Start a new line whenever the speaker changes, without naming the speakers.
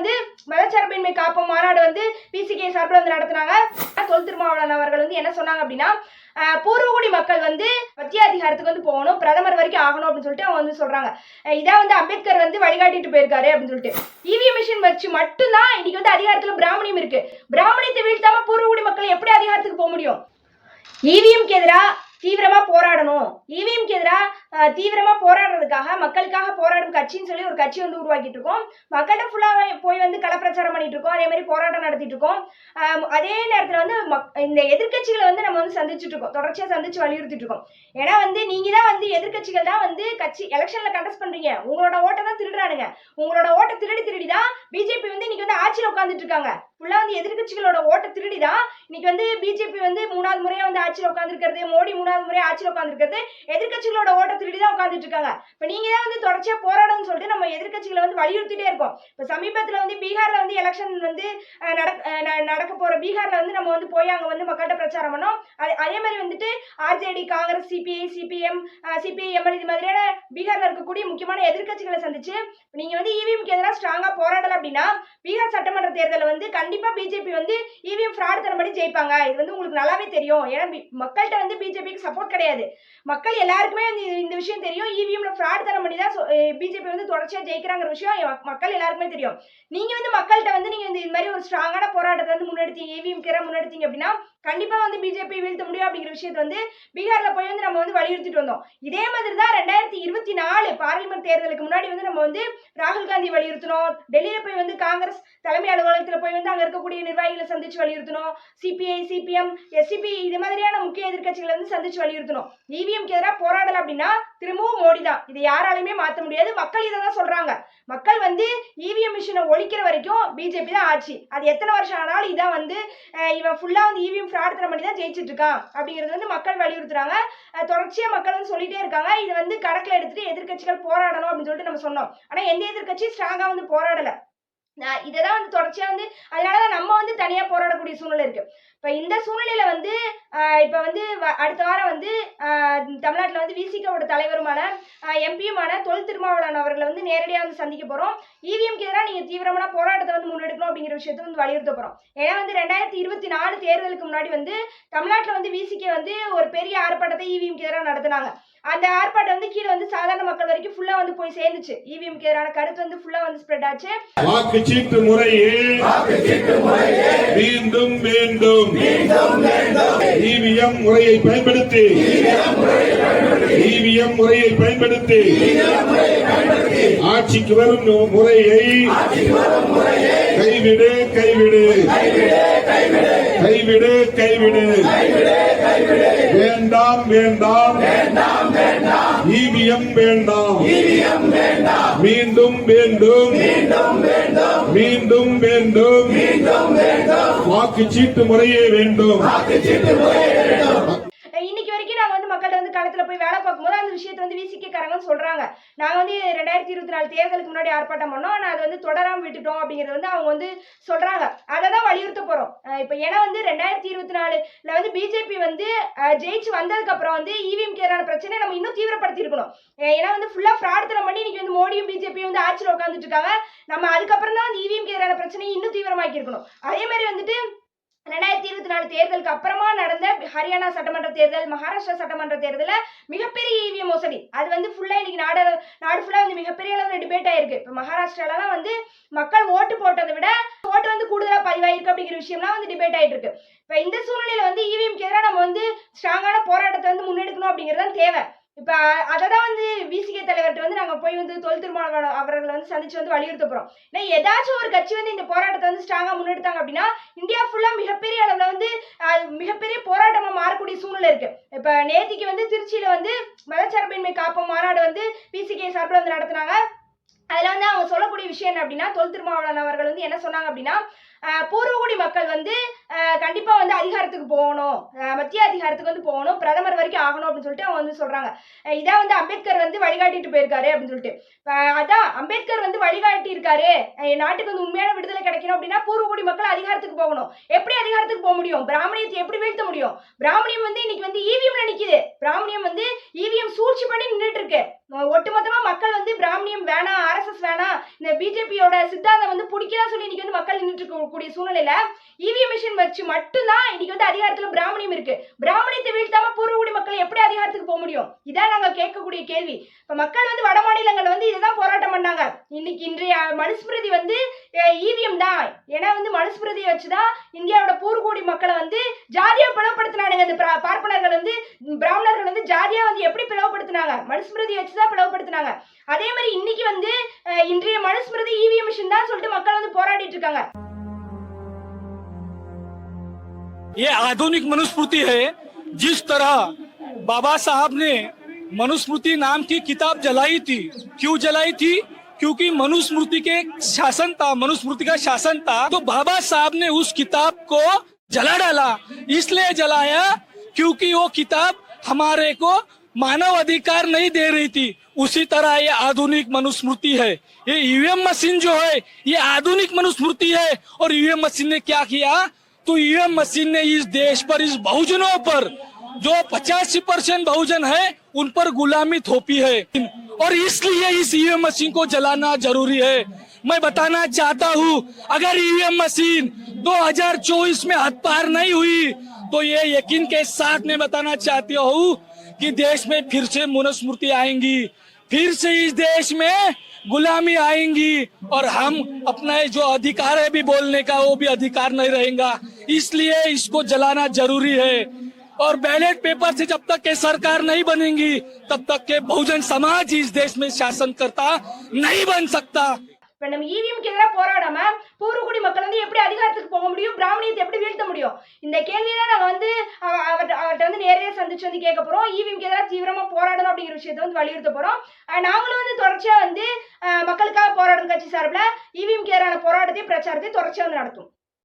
வந்து மதச்சார்பின்மை காப்போம் மாநாடு வந்து பிசிகே சார்பில் வந்து நடத்துனாங்க. தொல் திருமாவளவன் அவர்கள் வந்து என்ன சொன்னாங்க அப்படின்னா பூர்வகுடி மக்கள் வந்து மத்திய அதிகாரத்துக்கு வந்து போகணும் பிரதமர் வரைக்கும் ஆகணும் அப்படின்னு சொல்லிட்டு அவங்க வந்து சொல்றாங்க. இதான் வந்து அம்பேத்கர் வந்து வழிகாட்டிட்டு போயிருக்காரு அப்படின்னு சொல்லிட்டு. இவிஎம் மிஷின் வச்சு மட்டும்தான் இன்னைக்கு வந்து அதிகாரத்துல பிராமணியம் இருக்கு. பிராமணியத்தை வீழ்த்தாம பூர்வகுடி மக்கள் எப்படி அதிகாரத்துக்கு போக முடியும்? இவிஎம்க்கு எதிராக தீவிரமா போராடணும். இவிஎம்க்கு எதிராக தீவிரமா போராடுறதுக்காக மக்களுக்காக போராடும் கட்சின்னு சொல்லி ஒரு கட்சி வந்து உருவாக்கிட்டு இருக்கோம். மக்கள்கிட்ட ஃபுல்லா போய் வந்து களப்பிரச்சாரம் பண்ணிட்டு இருக்கோம். அதே மாதிரி போராட்டம் நடத்திட்டு இருக்கோம். அதே நேரத்துல வந்து மக்- இந்த எதிர்க்கட்சிகளை வந்து நம்ம வந்து சந்திச்சுட்டு இருக்கோம். தொடர்ச்சியா சந்திச்சு வலியுறுத்திட்டு இருக்கோம். ஏன்னா வந்து நீங்க தான் வந்து எதிர்க்கட்சிகள் தான் வந்து கட்சி எலெக்ஷன்ல கண்டஸ்ட் பண்றீங்க. உங்களோட ஓட்டை தான் திருடுறானுங்க. உங்களோட ஓட்டை திருடி திருடி தான் பிஜேபி வந்து இன்னைக்கு வந்து ஆட்சியில் உட்காந்துட்டு இருக்காங்க. ஃபுல்லா வந்து எதிர்க்கட்சிகளோட ஓட்ட திருடி தான் இன்னைக்கு வந்து பிஜேபி வந்து மூணாவது முறையா வந்து ஆட்சியில் உட்காந்துருக்கிறது மோடி மூணாவது முறையா ஆட்சியில் உட்காந்துருக்கிறது எதிர்க்கட்சிகளோட ஓட்ட திருடி தான் உட்காந்துட்டு இருக்காங்க. இப்போ நீங்க தான் வந்து தொடர்ச்சியா போராடணும்னு சொல்லிட்டு நம்ம எதிர்க்கட்சிகளை வந்து வலியுறுத்திட்டே இருக்கோம். இப்போ சமீபத்தில் வந்து பீகார்ல வந்து எலெக்ஷன் வந்து நடக்க ந- நடக்க போற பீகார்ல வந்து நம்ம வந்து போய் அங்க வந்து மக்கள்கிட்ட பிரச்சாரம் பண்ணோம். அதே அதே மாதிரி வந்துட்டு RJD Congress CPI CPM CPI ML இது மாதிரியான பீகார்ல இருக்கக்கூடிய முக்கியமான எதிர்க்கட்சிகளை சந்திச்சு நீங்க வந்து இவிஎம்க்கு எதிராக ஸ்ட்ராங்கா போராடல அப்படின்னா பீகார் சட்டமன்ற தேர்தலில் வந்து கண்டிப்பா பிஜேபி வந்து இவிஎம் ஃப்ராட் மாதிரி ஜெயிப்பாங்க. இது வந்து உங்களுக்கு நல்லாவே தெரியும். ஏன்னா பி- மக்கள்கிட்ட வந்து பிஜேபிக்கு சப்போர்ட் கிடையாது. மக்கள் எல்லாருக்குமே வந்து இந்த விஷயம் தெரியும். இவிஎம்ல ஃப்ராட் தரம் பண்ணி தான் பிஜேபி வந்து தொடர்ச்சியா ஜெயிக்கிறாங்கிற விஷயம் மக்கள் எல்லாருக்குமே தெரியும். நீங்க வந்து மக்கள்கிட்ட வந்து நீங்க இந்த இது மாதிரி ஒரு ஸ்ட்ராங்கான போராட்டத்தை வந்து முன்னெடுத்தீங்க. இவிஎம் கேரா முன்னெடுத்தீங்க அப்படின்னா கண்டிப்பா வந்து பிஜேபி வீழ்த்த முடியும் அப்படிங்கிற விஷயத்தை வந்து பீகார்ல போய் வந்து நம்ம வந்து வலியுறுத்திட்டு வந்தோம். இதே மாதிரி தான் ரெண்டாயிரத்தி இருபத்தி நாலு பார்லிமெண்ட் தேர்தலுக்கு முன்னாடி வந்து நம்ம வந்து ராகுல் காந்தி வலியுறுத்தினோம். டெல்லியில போய் வந்து காங்கிரஸ் தலைமை அலுவலகத்தில் போய் வந்து அங்கே இருக்கக்கூடிய நிர்வாகிகளை சந்திச்சு வலியுறுத்தணும். சிபிஐ சிபிஎம் எஸ்சிபி இது மாதிரியான முக்கிய எதிர்க்கட்சிகளை வந்து சந்திச்சு வலியுறுத்தணும். இவிஎம்க்கு எதிராக போராடல அப்படின்னா திரும்பவும் மோடி தான். இதை யாராலையுமே மாற்ற முடியாது. மக்கள் இதை தான் சொல்றாங்க. மக்கள் வந்து இவிஎம் மிஷினை ஒழிக்கிற வரைக்கும் பிஜேபி தான் ஆட்சி. அது எத்தனை வருஷம் ஆனாலும் இதான் வந்து இவன் ஃபுல்லாக வந்து இவிஎம் ஃப்ராட் பண்ணி தான் ஜெயிச்சிட்டு இருக்கான். அப்படிங்கிறது வந்து மக்கள் வலியுறுத்துறாங்க. தொடர்ச்சியாக மக்கள் வந்து சொல்லிட்டே இருக்காங்க. இது வந்து கணக்கில் எடுத்துட்டு எதிர்க்கட்சிகள் போராடணும் அப்படின்னு சொல்லிட்டு நம்ம சொன்னோம். ஆனால் எந்த எதிர்க்கட்சியும் ஸ்ட்ராங்காக வந்து போராடலை. இதை தான் வந்து தொடர்ச்சியா வந்து அதனாலதான் நம்ம வந்து தனியா போராடக்கூடிய சூழ்நிலை இருக்கு. இப்ப இந்த சூழ்நிலையில வந்து இப்போ இப்ப வந்து வ- அடுத்த வாரம் வந்து தமிழ்நாட்டில் தமிழ்நாட்டுல வந்து விசிகோட தலைவருமான எம்பியுமான தொல் திருமாவளவன் அவர்களை வந்து நேரடியா வந்து சந்திக்க போறோம். இவிஎம்க்கு எதிராக நீங்க தீவிரமான போராட்டத்தை வந்து முன்னெடுக்கணும் அப்படிங்கிற விஷயத்தை வந்து வலியுறுத்த போறோம். ஏன்னா வந்து ரெண்டாயிரத்தி இருபத்தி நாலு தேர்தலுக்கு முன்னாடி வந்து தமிழ்நாட்டுல வந்து விசிகே வந்து ஒரு பெரிய ஆர்ப்பாட்டத்தை இவிஎம்க்கு எதிராக நடத்துனாங்க. அந்த ஆர்ப்பாட்டம் வந்து கீழே வந்து சாதாரண மக்கள் வரைக்கும் ஃபுல்லா வந்து போய் சேர்ந்துச்சு. இவிஎம்க்கு எதிரான கருத்து வந்து ஃபுல்லா வந்து ஸ்ப்ரெட் ஆச்சு.
வாக்குச்சீட்டு முறையே மீண்டும் மீண்டும் இவிஎம் முறையை பயன்படுத்தி இவிஎம் முறையை பயன்படுத்தி ஆட்சிக்கு வரும் முறையை கைவிடு கைவிடு. கைவிடு கைவிடு. வேண்டாம் வேண்டாம். இவிஎம் வேண்டாம். மீண்டும் வேண்டும். மீண்டும் வேண்டும். வாக்குச்சீட்டு முறையே வேண்டும்
இன்னைக்கு வரைக்கும் நாங்க வந்து மக்கள்கிட்ட வந்து களத்துல போய் ஒரு விஷயத்தை வந்து விசிகே சொல்கிறாங்க நாங்கள் வந்து ரெண்டாயிரத்தி இருபத்தி நாலு தேர்தலுக்கு முன்னாடி ஆர்ப்பாட்டம் பண்ணோம். ஆனால் அது வந்து தொடராமல் விட்டுட்டோம் அப்படிங்கிறது வந்து அவங்க வந்து சொல்கிறாங்க அதை தான் வலியுறுத்த போகிறோம் இப்போ ஏன்னா வந்து ரெண்டாயிரத்தி இருபத்தி நாலுல வந்து பிஜேபி வந்து ஜெயிச்சு வந்ததுக்கப்புறம் வந்து இவிஎம் கேரான பிரச்சனை நம்ம இன்னும் தீவிரப்படுத்தி இருக்கணும் ஏன்னா வந்து ஃபுல்லாக ஃப்ராட்தனம் பண்ணி இன்னைக்கு வந்து மோடியும் பிஜேபியும் வந்து ஆட்சியில் உட்காந்துட்டு இருக்காங்க. நம்ம அதுக்கப்புறம் தான் வந்து இவிஎம் கேரான பிரச்சனையை இன்னும் தீவிரமாக்கி இருக்கணும் அதே மாதிரி வந்துட்டு ரெண்டாயிரத்தி இருபத்தி நாலு தேர்தலுக்கு அப்புறமா நடந்த ஹரியானா சட்டமன்ற தேர்தல் மகாராஷ்டிரா சட்டமன்ற தேர்தலில் மிகப்பெரிய இவிஎம் மோசடி. அது வந்து ஃபுல்லாக இன்னைக்கு நாடு நாடு ஃபுல்லாக வந்து மிகப்பெரிய அளவில் டிபேட் ஆயிருக்கு. இப்போ மகாராஷ்டிராலாம் வந்து மக்கள் ஓட்டு போட்டதை விட ஓட்டு வந்து கூடுதலாக பதிவாயிருக்கு அப்படிங்கிற விஷயம்லாம் வந்து டிபேட் ஆயிட்டு இருக்கு இப்போ இந்த சூழ்நிலையில் வந்து இவிஎம்க்கு எதிராக நம்ம வந்து ஸ்ட்ராங்கான போராட்டத்தை வந்து முன்னெடுக்கணும் அப்படிங்கிறது தான் தேவை. இப்போ அதை தான் வந்து விசிகே தலைவர்கிட்ட நாங்க போய் வந்து தொல் திருமாவளவன் அவர்களை வந்து சந்திச்சு வந்து வலியுறுத்த போகிறோம் ஏன்னா ஏதாச்சும் ஒரு கட்சி வந்து இந்த போராட்டத்தை வந்து ஸ்ட்ராங்காக முன்னெடுத்தாங்க அப்படின்னா இந்தியா ஃபுல்லாக மிகப்பெரிய அளவில் வந்து மிகப்பெரிய போராட்டமாக மாறக்கூடிய சூழ்நிலை இருக்கு. இப்போ நேத்திக்கு வந்து திருச்சியில் வந்து மதச்சார்பின்மை காப்போம் மாநாடு வந்து பிசிகே சார்பில் வந்து நடத்துனாங்க. அதில் வந்து அவங்க சொல்லக்கூடிய விஷயம் என்ன அப்படின்னா தொல் திருமாவளவன் அவர்கள் வந்து என்ன சொன்னாங்க அப்படின்னா பூர்வகுடி மக்கள் வந்து கண்டிப்பாக கண்டிப்பா வந்து அதிகாரத்துக்கு போகணும். மத்திய அதிகாரத்துக்கு வந்து போகணும். பிரதமர் வரைக்கும் ஆகணும் அப்படின்னு சொல்லிட்டு அவங்க வந்து சொல்றாங்க. அஹ், இதான் வந்து அம்பேத்கர் வந்து வழிகாட்டிட்டு போயிருக்காரு அப்படின்னு சொல்லிட்டு. அதான் அம்பேத்கர் வந்து வழிகாட்டி இருக்காரு நாட்டுக்கு வந்து உண்மையான விடுதலை கிடைக்கணும் அப்படின்னா பூர்வகுடி மக்கள் அதிகாரத்துக்கு போகணும். எப்படி அதிகாரத்துக்கு போக முடியும்? பிராமணியத்தை எப்படி வீழ்த்த முடியும்? பிராமணியம் வந்து இன்னைக்கு வந்து இவிஎம்ல நிக்குது. பிராமணியம் வந்து இவிஎம் சூழ்ச்சி பண்ணி நின்றுட்டு இருக்கு ஒட்டுமொத்தமா மக்கள் வந்து பிராமணியம் வேணாம் ஆர்எஸ்எஸ் வேணாம் இந்த பிஜேபியோட சித்தாந்தம் வந்து பிடிக்கலாம் சொல்லி இன்னைக்கு வந்து மக்கள் நின்றுட்டு இருக்கக்கூடிய சூழ்நிலையில இவிஎம் மிஷின் வச்சு மட்டும்தான் இன்னைக்கு வந்து அதிகாரத்துல பிராமணியம் இருக்கு. பிராமணியத்தை வீழ்த்தாம பூர்வகுடி மக்கள் எப்படி அதிகாரத்துக்கு போக முடியும்? இதான் நாங்க கேட்கக்கூடிய கேள்வி. இப்ப மக்கள் வந்து வட மாநிலங்கள் வந்து இதுதான் போராட்டம் பண்ணாங்க. இன்னைக்கு இன்றைய மனுஸ்மிருதி வந்து ஈவிஎம் தான். ஏன்னா வந்து மனுஸ்மிருதியை வச்சுதான் இந்தியாவோட பூர்வகுடி மக்களை வந்து ஜாதியா பிளவுபடுத்தினானுங்க. இந்த பார்ப்பனர்கள் வந்து பிராமணர்கள் வந்து ஜாதியா வந்து எப்படி பிளவுபடுத்தினாங்க? மனுஸ்மிருதி வச்சுதான் பிளவுபடுத்தினாங்க. அதே மாதிரி இன்னைக்கு வந்து இன்றைய மனுஸ்மிருதி ஈவிஎம் மிஷின் தான் சொல்லிட்டு மக்கள் வந்து போராடிட்டு இருக்காங்க.
ये आधुनिक मनुस्मृति है, जिस तरह बाबा साहब ने मनुस्मृति नाम की किताब जलाई थी। क्यों जलाई थी? क्योंकि मनुस्मृति के शासन था, मनुस्मृति का शासन था तो बाबा साहब ने उस किताब को जला डाला। इसलिए जलाया क्योंकि वो किताब हमारे को मानव अधिकार नहीं दे रही थी। उसी तरह ये आधुनिक मनुस्मृति है। ये ईवीएम मशीन जो है, ये आधुनिक मनुस्मृति है। और ईवीएम मशीन ने क्या किया? तो ईवीएम मशीन ने इस देश पर, इस बहुजनों पर, जो पचासी परसेंट बहुजन है, उन पर गुलामी थोपी है। और इसलिए इस ईवीएम मशीन को जलाना ज़रूरी है। मैं बताना चाहता हूँ, अगर ईवीएम मशीन 2024 में हद पार नहीं हुई तो ये यकीन के साथ मैं बताना चाहती हूँ कि देश में फिर से मनुस्मृति आएँगी। फिर से इस देश में गुलामी आएंगी और हम अपना जो अधिकार है भी बोलने का वो भी अधिकार नहीं रहेगा इसलिए इसको जलाना जरूरी है और बैलेट पेपर से जब तक के सरकार नहीं बनेगी तब तक के बहुजन समाज इस देश में शासन करता नहीं बन सकता
இப்ப நம்ம இவிஎம்க்கு எதிராக போராடாம பூர்வகுடி மக்கள் வந்து எப்படி அதிகாரத்துக்கு போக முடியும் பிராமணியத்தை எப்படி வீழ்த்த முடியும் இந்த கேள்வியை தான் நாங்க வந்து அவ- அவர்கிட்ட வந்து நேரடியாக சந்திச்சு வந்து கேட்க போகிறோம் ஈவிஎம்க்கு எதிராக தீவிரமா போராடணும் அப்படிங்கிற விஷயத்தை வந்து வலியுறுத்த போகிறோம் நாங்களும் வந்து தொடர்ச்சியாக வந்து மக்களுக்காக போராடும் கட்சி சார்பில் ஈவிஎம்க்கு எதிரான போராட்டத்தை பிரச்சாரத்தை தொடர்ச்சியாக வந்து நடத்தும்